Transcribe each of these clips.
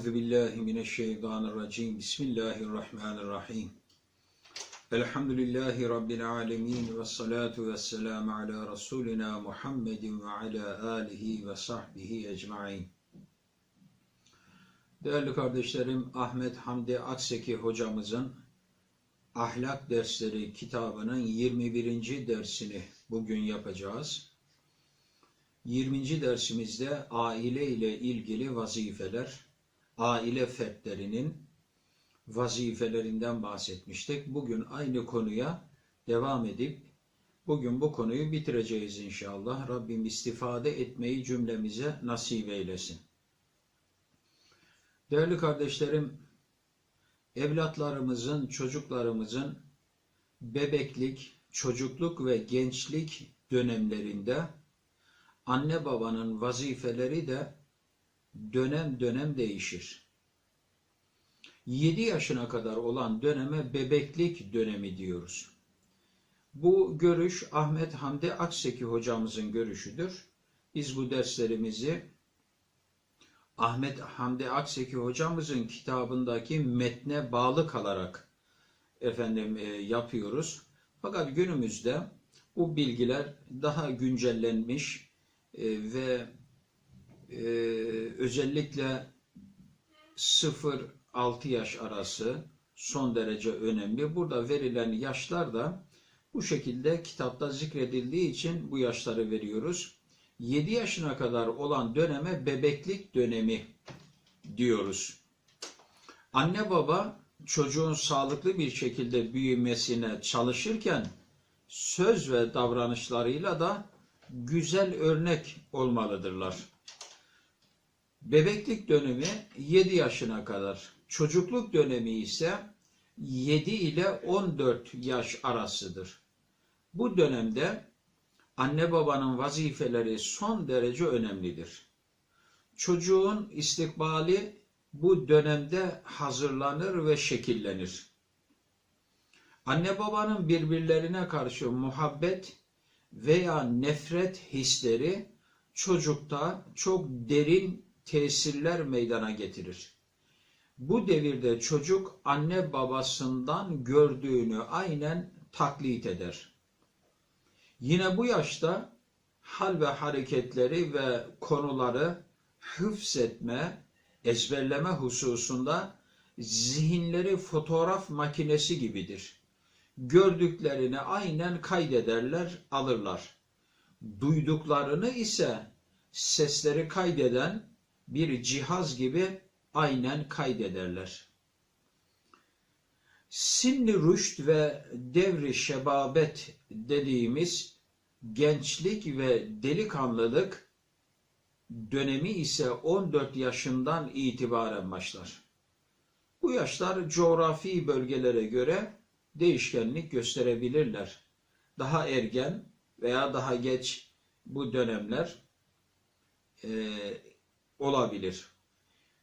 Euzu billahi mineşşeytanirracim. Bismillahirrahmanirrahim. Elhamdülillahi rabbil alamin ve salatu vesselam ala rasulina Muhammedin ve ala alihi ve sahbihi ecmaîn. Değerli kardeşlerim, Ahmet Hamdi Akseki hocamızın Ahlak Dersleri kitabının 21. dersini bugün yapacağız. 20. dersimizde aile ile ilgili vazifeler, aile fertlerinin vazifelerinden bahsetmiştik. Bugün aynı konuya devam edip bugün bu konuyu bitireceğiz inşallah. Rabbim istifade etmeyi cümlemize nasip eylesin. Değerli kardeşlerim, evlatlarımızın, çocuklarımızın bebeklik, çocukluk ve gençlik dönemlerinde anne babanın vazifeleri de dönem dönem değişir. 7 yaşına kadar olan döneme bebeklik dönemi diyoruz. Bu görüş Ahmet Hamdi Akseki hocamızın görüşüdür. Biz bu derslerimizi Ahmet Hamdi Akseki hocamızın kitabındaki metne bağlı kalarak efendim e, yapıyoruz. Fakat günümüzde bu bilgiler daha güncellenmiş e, ve e, özellikle 0-6 yaş arası son derece önemli. Burada verilen yaşlar da bu şekilde kitapta zikredildiği için bu yaşları veriyoruz. 7 yaşına kadar olan döneme bebeklik dönemi diyoruz. Anne baba çocuğun sağlıklı bir şekilde büyümesine çalışırken söz ve davranışlarıyla da güzel örnek olmalıdırlar. Bebeklik dönemi 7 yaşına kadar, çocukluk dönemi ise 7 ile 14 yaş arasıdır. Bu dönemde anne babanın vazifeleri son derece önemlidir. Çocuğun istikbali bu dönemde hazırlanır ve şekillenir. Anne babanın birbirlerine karşı muhabbet veya nefret hisleri çocukta çok derin tesirler meydana getirir. Bu devirde çocuk anne babasından gördüğünü aynen taklit eder. Yine bu yaşta hal ve hareketleri ve konuları hıfzetme, ezberleme hususunda zihinleri fotoğraf makinesi gibidir. Gördüklerini aynen kaydederler, alırlar. Duyduklarını ise sesleri kaydeden bir cihaz gibi aynen kaydederler. Sinni rüşt ve devri şebabet dediğimiz gençlik ve delikanlılık dönemi ise 14 yaşından itibaren başlar. Bu yaşlar coğrafi bölgelere göre değişkenlik gösterebilirler. Daha ergen veya daha geç bu dönemler olabilir.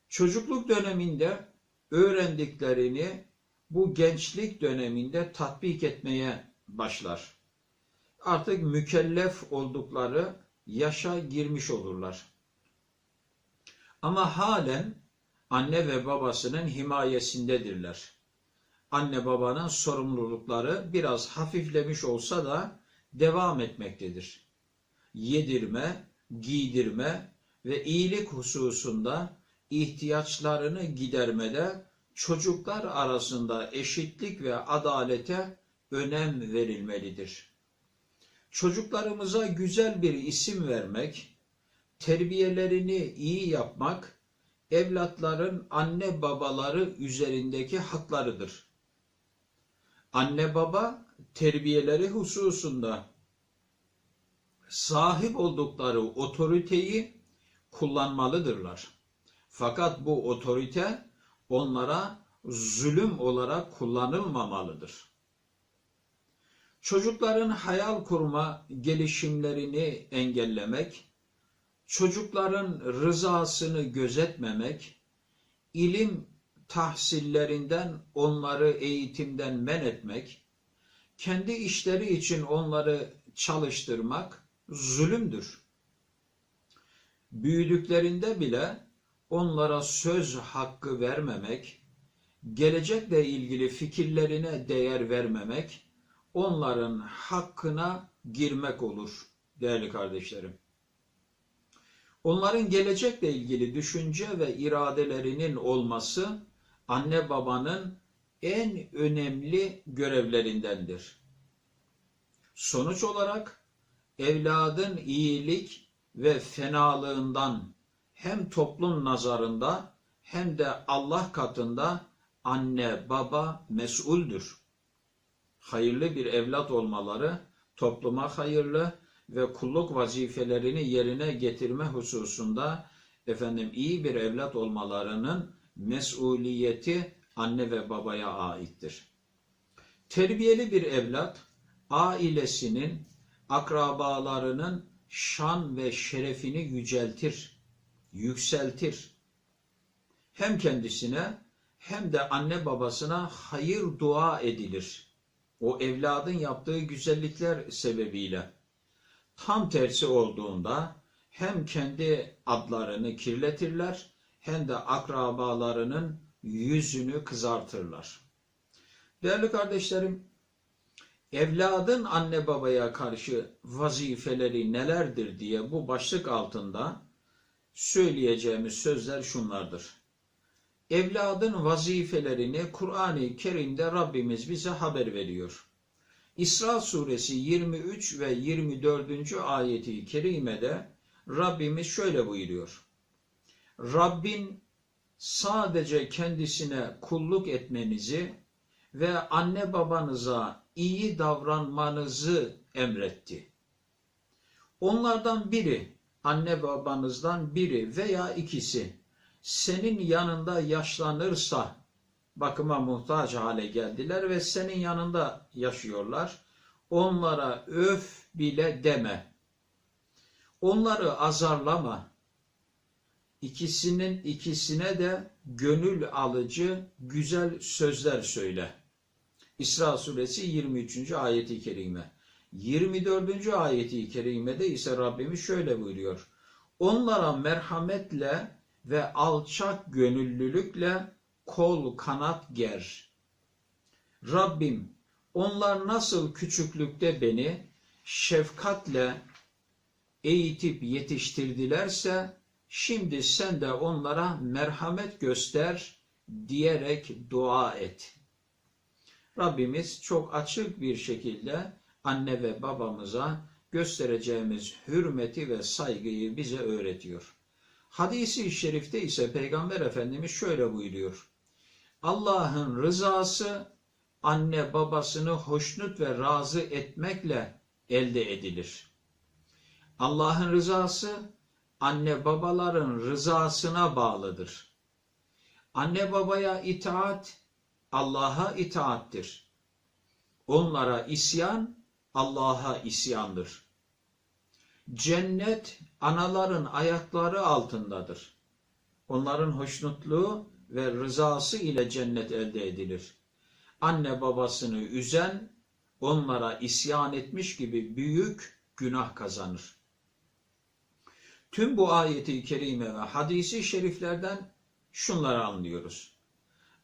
Çocukluk döneminde öğrendiklerini bu gençlik döneminde tatbik etmeye başlar. Artık mükellef oldukları yaşa girmiş olurlar. Ama halen anne ve babasının himayesindedirler. Anne babanın sorumlulukları biraz hafiflemiş olsa da devam etmektedir. Yedirme, giydirme ve iyilik hususunda ihtiyaçlarını gidermede çocuklar arasında eşitlik ve adalete önem verilmelidir. Çocuklarımıza güzel bir isim vermek, terbiyelerini iyi yapmak, evlatların anne babaları üzerindeki haklarıdır. Anne baba terbiyeleri hususunda sahip oldukları otoriteyi kullanmalıdırlar. Fakat bu otorite onlara zulüm olarak kullanılmamalıdır. Çocukların hayal kurma gelişimlerini engellemek, çocukların rızasını gözetmemek, ilim tahsillerinden onları eğitimden men etmek, kendi işleri için onları çalıştırmak zulümdür. Büyüdüklerinde bile onlara söz hakkı vermemek, gelecekle ilgili fikirlerine değer vermemek, onların hakkına girmek olur değerli kardeşlerim. Onların gelecekle ilgili düşünce ve iradelerinin olması anne babanın en önemli görevlerindendir. Sonuç olarak evladın iyilik ve fenalığından hem toplum nazarında hem de Allah katında anne baba mesuldür. Hayırlı bir evlat olmaları topluma hayırlı ve kulluk vazifelerini yerine getirme hususunda efendim iyi bir evlat olmalarının mesuliyeti anne ve babaya aittir. Terbiyeli bir evlat ailesinin, akrabalarının şan ve şerefini yüceltir, yükseltir. Hem kendisine hem de anne babasına hayır dua edilir. O evladın yaptığı güzellikler sebebiyle. Tam tersi olduğunda hem kendi adlarını kirletirler hem de akrabalarının yüzünü kızartırlar. Değerli kardeşlerim, evladın anne babaya karşı vazifeleri nelerdir diye bu başlık altında söyleyeceğimiz sözler şunlardır. Evladın vazifelerini Kur'an-ı Kerim'de Rabbimiz bize haber veriyor. İsra suresi 23 ve 24. ayeti kerimede Rabbimiz şöyle buyuruyor. Rabbin sadece kendisine kulluk etmenizi ve anne babanıza iyi davranmanızı emretti. Onlardan biri, anne babanızdan biri veya ikisi senin yanında yaşlanırsa bakıma muhtaç hale geldiler ve senin yanında yaşıyorlar. Onlara öf bile deme. Onları azarlama. İkisinin ikisine de gönül alıcı güzel sözler söyle. İsra suresi 23. ayeti kerime. 24. ayeti kerimede ise Rabbimiz şöyle buyuruyor. Onlara merhametle ve alçak gönüllülükle kol kanat ger. Rabbim onlar nasıl küçüklükte beni şefkatle eğitip yetiştirdilerse şimdi sen de onlara merhamet göster diyerek dua et. Rabbimiz çok açık bir şekilde anne ve babamıza göstereceğimiz hürmeti ve saygıyı bize öğretiyor. Hadisi-i şerifte ise Peygamber Efendimiz şöyle buyuruyor. Allah'ın rızası anne babasını hoşnut ve razı etmekle elde edilir. Allah'ın rızası anne babaların rızasına bağlıdır. Anne babaya itaat Allah'a itaattir. Onlara isyan Allah'a isyandır. Cennet anaların ayakları altındadır. Onların hoşnutluğu ve rızası ile cennet elde edilir. Anne babasını üzen, onlara isyan etmiş gibi büyük günah kazanır. Tüm bu ayeti kerime ve hadisi şeriflerden şunları anlıyoruz.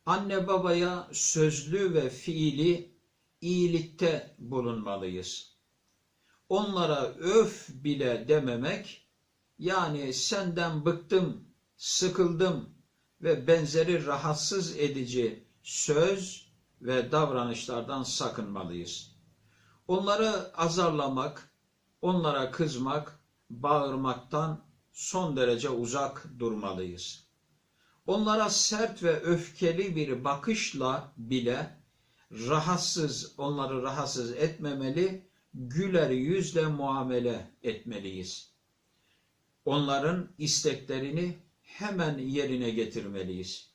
Anne babaya sözlü ve fiili iyilikte bulunmalıyız. Onlara öf bile dememek, yani senden bıktım, sıkıldım ve benzeri rahatsız edici söz ve davranışlardan sakınmalıyız. Onları azarlamak, onlara kızmak, bağırmaktan son derece uzak durmalıyız. Onlara sert ve öfkeli bir bakışla bile rahatsız, onları rahatsız etmemeli, güler yüzle muamele etmeliyiz. Onların isteklerini hemen yerine getirmeliyiz.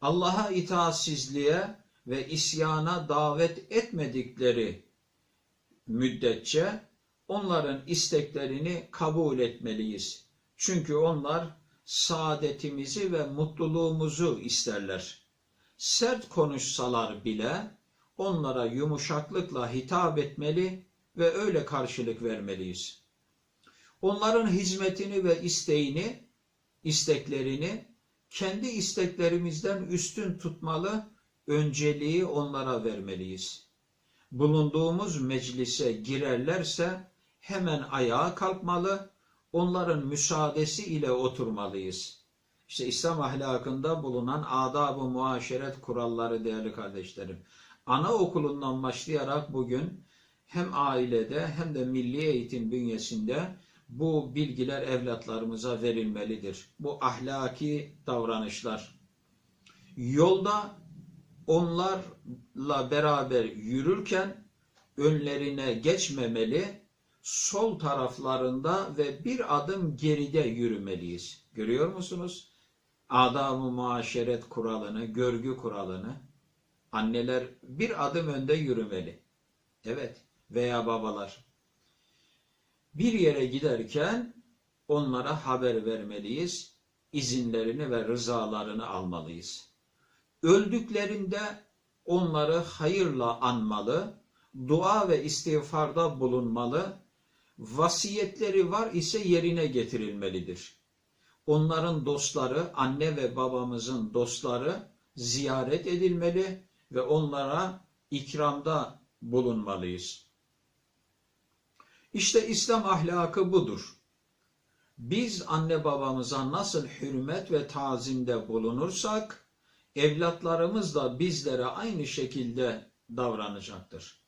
Allah'a itaatsizliğe ve isyana davet etmedikleri müddetçe onların isteklerini kabul etmeliyiz. Çünkü onlar saadetimizi ve mutluluğumuzu isterler. Sert konuşsalar bile onlara yumuşaklıkla hitap etmeli ve öyle karşılık vermeliyiz. Onların hizmetini ve isteğini, isteklerini kendi isteklerimizden üstün tutmalı, önceliği onlara vermeliyiz. Bulunduğumuz meclise girerlerse hemen ayağa kalkmalı, onların müsaadesi ile oturmalıyız. İşte İslam ahlakında bulunan adab-ı muaşeret kuralları değerli kardeşlerim. Anaokulundan başlayarak bugün hem ailede hem de milli eğitim bünyesinde bu bilgiler evlatlarımıza verilmelidir. Bu ahlaki davranışlar. Yolda onlarla beraber yürürken önlerine geçmemeli, sol taraflarında ve bir adım geride yürümeliyiz. Görüyor musunuz? Adab-ı muaşeret kuralını, görgü kuralını. Anneler bir adım önde yürümeli. Evet veya babalar. Bir yere giderken onlara haber vermeliyiz. izinlerini ve rızalarını almalıyız. Öldüklerinde onları hayırla anmalı, dua ve istiğfarda bulunmalı, vasiyetleri var ise yerine getirilmelidir. Onların dostları, anne ve babamızın dostları ziyaret edilmeli ve onlara ikramda bulunmalıyız. İşte İslam ahlakı budur. Biz anne babamıza nasıl hürmet ve tazimde bulunursak, evlatlarımız da bizlere aynı şekilde davranacaktır.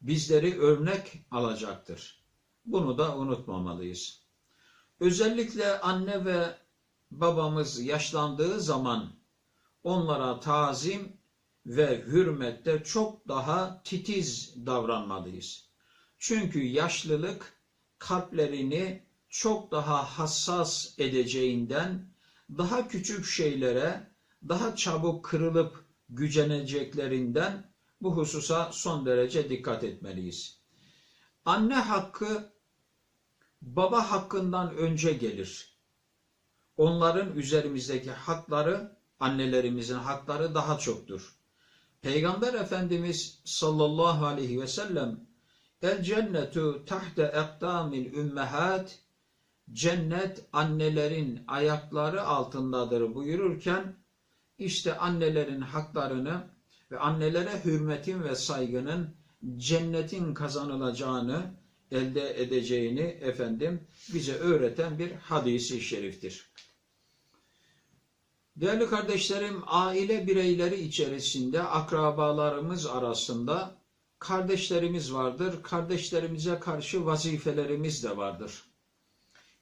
Bizleri örnek alacaktır. Bunu da unutmamalıyız. Özellikle anne ve babamız yaşlandığı zaman onlara tazim ve hürmette çok daha titiz davranmalıyız. Çünkü yaşlılık kalplerini çok daha hassas edeceğinden daha küçük şeylere daha çabuk kırılıp güceneceklerinden bu hususa son derece dikkat etmeliyiz. Anne hakkı baba hakkından önce gelir. Onların üzerimizdeki hakları, annelerimizin hakları daha çoktur. Peygamber Efendimiz sallallahu aleyhi ve sellem El cennetu tahte ekdamil ümmehat Cennet annelerin ayakları altındadır buyururken işte annelerin haklarını ve annelere hürmetin ve saygının cennetin kazanılacağını elde edeceğini efendim bize öğreten bir hadisi şeriftir. Değerli kardeşlerim, aile bireyleri içerisinde akrabalarımız arasında kardeşlerimiz vardır. Kardeşlerimize karşı vazifelerimiz de vardır.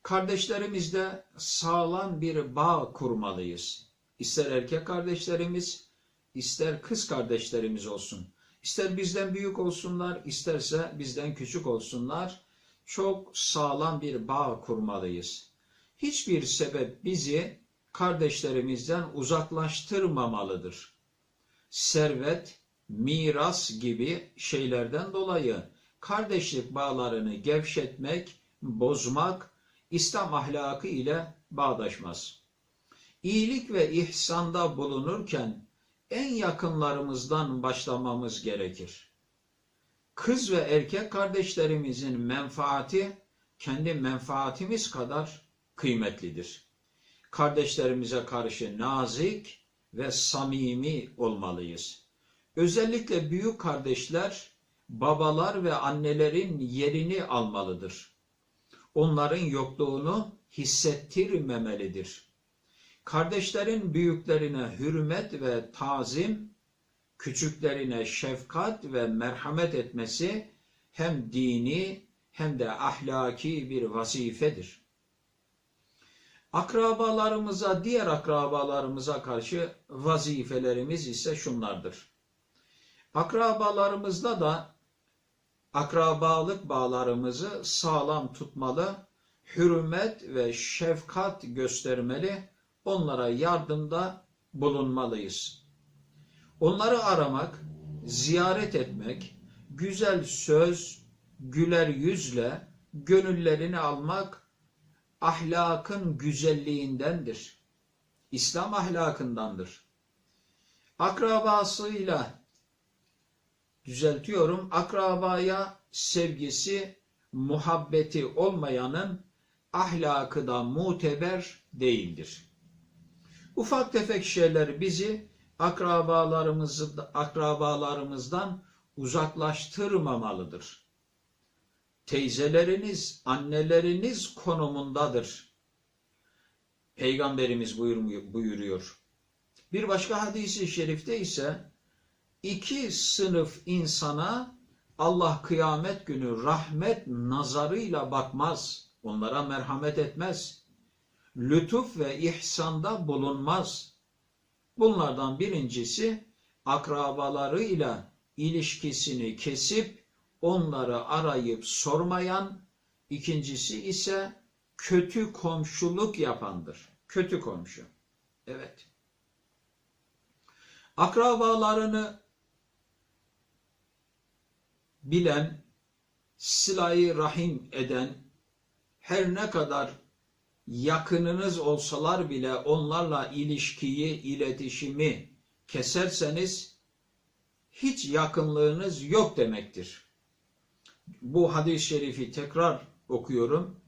Kardeşlerimizle sağlam bir bağ kurmalıyız. İster erkek kardeşlerimiz, ister kız kardeşlerimiz olsun. İster bizden büyük olsunlar, isterse bizden küçük olsunlar. Çok sağlam bir bağ kurmalıyız. Hiçbir sebep bizi kardeşlerimizden uzaklaştırmamalıdır. Servet, miras gibi şeylerden dolayı kardeşlik bağlarını gevşetmek, bozmak İslam ahlakı ile bağdaşmaz. İyilik ve ihsanda bulunurken en yakınlarımızdan başlamamız gerekir. Kız ve erkek kardeşlerimizin menfaati kendi menfaatimiz kadar kıymetlidir. Kardeşlerimize karşı nazik ve samimi olmalıyız. Özellikle büyük kardeşler babalar ve annelerin yerini almalıdır. Onların yokluğunu hissettirmemelidir. Kardeşlerin büyüklerine hürmet ve tazim, küçüklerine şefkat ve merhamet etmesi hem dini hem de ahlaki bir vazifedir. Akrabalarımıza, diğer akrabalarımıza karşı vazifelerimiz ise şunlardır. Akrabalarımızda da akrabalık bağlarımızı sağlam tutmalı, hürmet ve şefkat göstermeli, onlara yardımda bulunmalıyız. Onları aramak, ziyaret etmek, güzel söz, güler yüzle gönüllerini almak ahlakın güzelliğindendir. İslam ahlakındandır. Akrabasıyla düzeltiyorum, akrabaya sevgisi, muhabbeti olmayanın ahlakı da muteber değildir. Ufak tefek şeyler bizi akrabalarımızı, akrabalarımızdan uzaklaştırmamalıdır. Teyzeleriniz, anneleriniz konumundadır. Peygamberimiz buyuruyor. Bir başka hadisi şerifte ise iki sınıf insana Allah kıyamet günü rahmet nazarıyla bakmaz. Onlara merhamet etmez. Lütuf ve ihsanda bulunmaz. Bunlardan birincisi akrabalarıyla ilişkisini kesip onları arayıp sormayan, ikincisi ise kötü komşuluk yapandır. Kötü komşu. Evet. Akrabalarını bilen, silayı rahim eden, her ne kadar yakınınız olsalar bile onlarla ilişkiyi, iletişimi keserseniz hiç yakınlığınız yok demektir. Bu hadis-i şerifi tekrar okuyorum.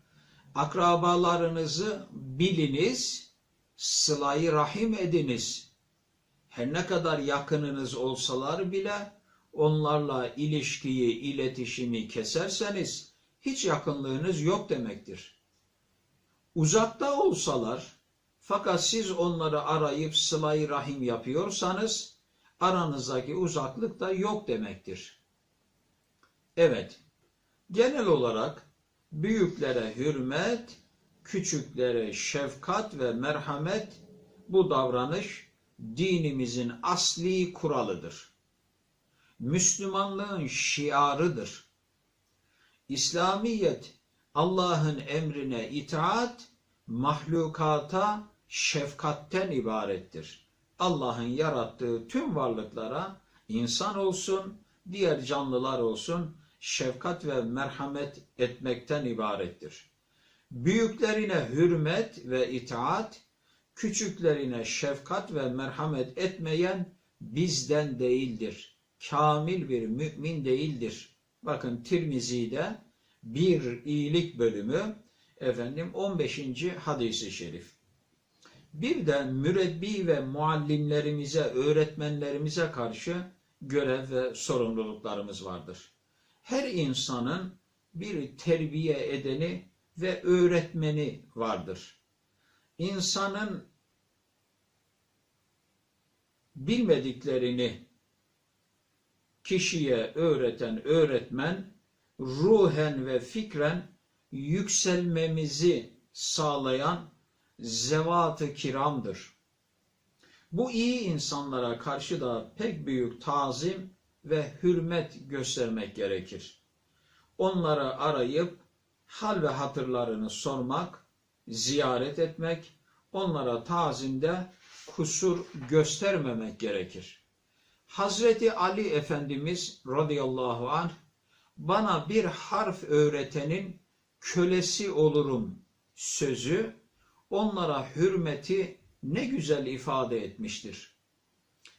Akrabalarınızı biliniz, sılayı rahim ediniz. Her ne kadar yakınınız olsalar bile onlarla ilişkiyi, iletişimi keserseniz hiç yakınlığınız yok demektir. Uzakta olsalar fakat siz onları arayıp sılayı rahim yapıyorsanız aranızdaki uzaklık da yok demektir. Evet, genel olarak büyüklere hürmet, küçüklere şefkat ve merhamet bu davranış dinimizin asli kuralıdır. Müslümanlığın şiarıdır. İslamiyet Allah'ın emrine itaat, mahlukata şefkatten ibarettir. Allah'ın yarattığı tüm varlıklara insan olsun, diğer canlılar olsun şefkat ve merhamet etmekten ibarettir. Büyüklerine hürmet ve itaat, küçüklerine şefkat ve merhamet etmeyen bizden değildir. Kamil bir mümin değildir. Bakın Tirmizi'de bir iyilik bölümü efendim 15. hadisi şerif. Bir de mürebbi ve muallimlerimize, öğretmenlerimize karşı görev ve sorumluluklarımız vardır. Her insanın bir terbiye edeni ve öğretmeni vardır. İnsanın bilmediklerini kişiye öğreten öğretmen ruhen ve fikren yükselmemizi sağlayan zevat-ı kiramdır. Bu iyi insanlara karşı da pek büyük tazim ve hürmet göstermek gerekir. Onları arayıp hal ve hatırlarını sormak, ziyaret etmek, onlara tazimde kusur göstermemek gerekir. Hazreti Ali Efendimiz radıyallahu anh bana bir harf öğretenin kölesi olurum sözü onlara hürmeti ne güzel ifade etmiştir.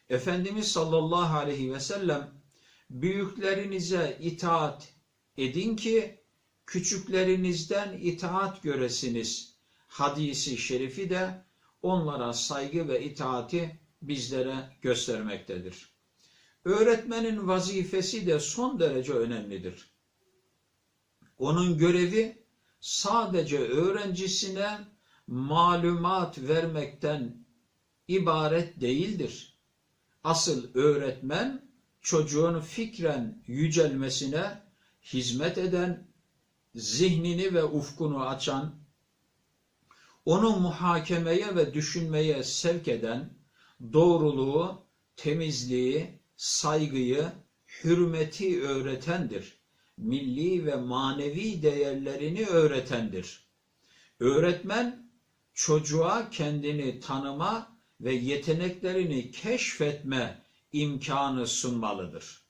Efendimiz sallallahu aleyhi ve sellem büyüklerinize itaat edin ki küçüklerinizden itaat göresiniz. Hadisi şerifi de onlara saygı ve itaati bizlere göstermektedir. Öğretmenin vazifesi de son derece önemlidir. Onun görevi sadece öğrencisine malumat vermekten ibaret değildir. Asıl öğretmen çocuğun fikren yücelmesine hizmet eden, zihnini ve ufkunu açan, onu muhakemeye ve düşünmeye sevk eden, doğruluğu, temizliği, saygıyı, hürmeti öğretendir. Milli ve manevi değerlerini öğretendir. Öğretmen çocuğa kendini tanıma ve yeteneklerini keşfetme imkanı sunmalıdır.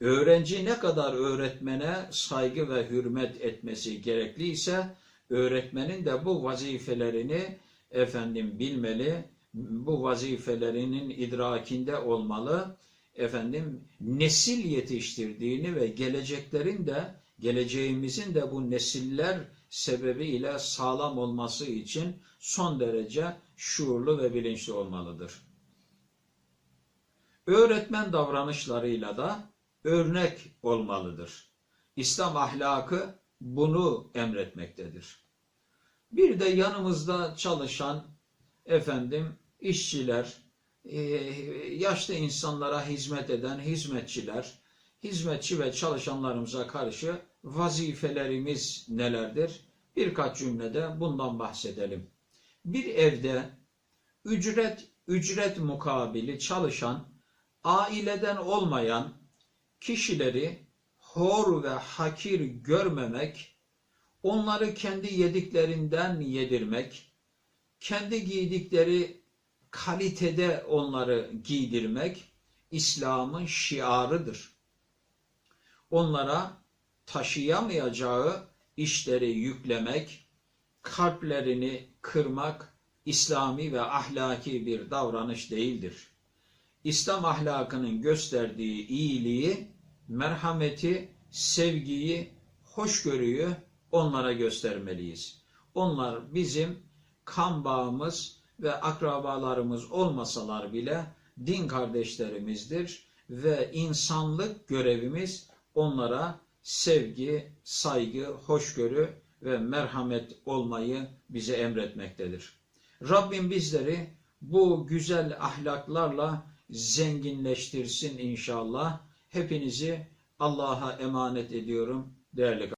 Öğrenci ne kadar öğretmene saygı ve hürmet etmesi gerekliyse öğretmenin de bu vazifelerini efendim bilmeli, bu vazifelerinin idrakinde olmalı. Efendim nesil yetiştirdiğini ve geleceklerin de geleceğimizin de bu nesiller sebebiyle sağlam olması için son derece şuurlu ve bilinçli olmalıdır. Öğretmen davranışlarıyla da örnek olmalıdır. İslam ahlakı bunu emretmektedir. Bir de yanımızda çalışan efendim işçiler, yaşlı insanlara hizmet eden hizmetçiler, hizmetçi ve çalışanlarımıza karşı vazifelerimiz nelerdir? Birkaç cümlede bundan bahsedelim. Bir evde ücret ücret mukabili çalışan aileden olmayan kişileri hor ve hakir görmemek, onları kendi yediklerinden yedirmek, kendi giydikleri kalitede onları giydirmek İslam'ın şiarıdır. Onlara taşıyamayacağı işleri yüklemek, kalplerini kırmak İslami ve ahlaki bir davranış değildir. İslam ahlakının gösterdiği iyiliği, merhameti, sevgiyi, hoşgörüyü onlara göstermeliyiz. Onlar bizim kan bağımız ve akrabalarımız olmasalar bile din kardeşlerimizdir ve insanlık görevimiz onlara sevgi, saygı, hoşgörü ve merhamet olmayı bize emretmektedir. Rabbim bizleri bu güzel ahlaklarla zenginleştirsin inşallah. Hepinizi Allah'a emanet ediyorum değerli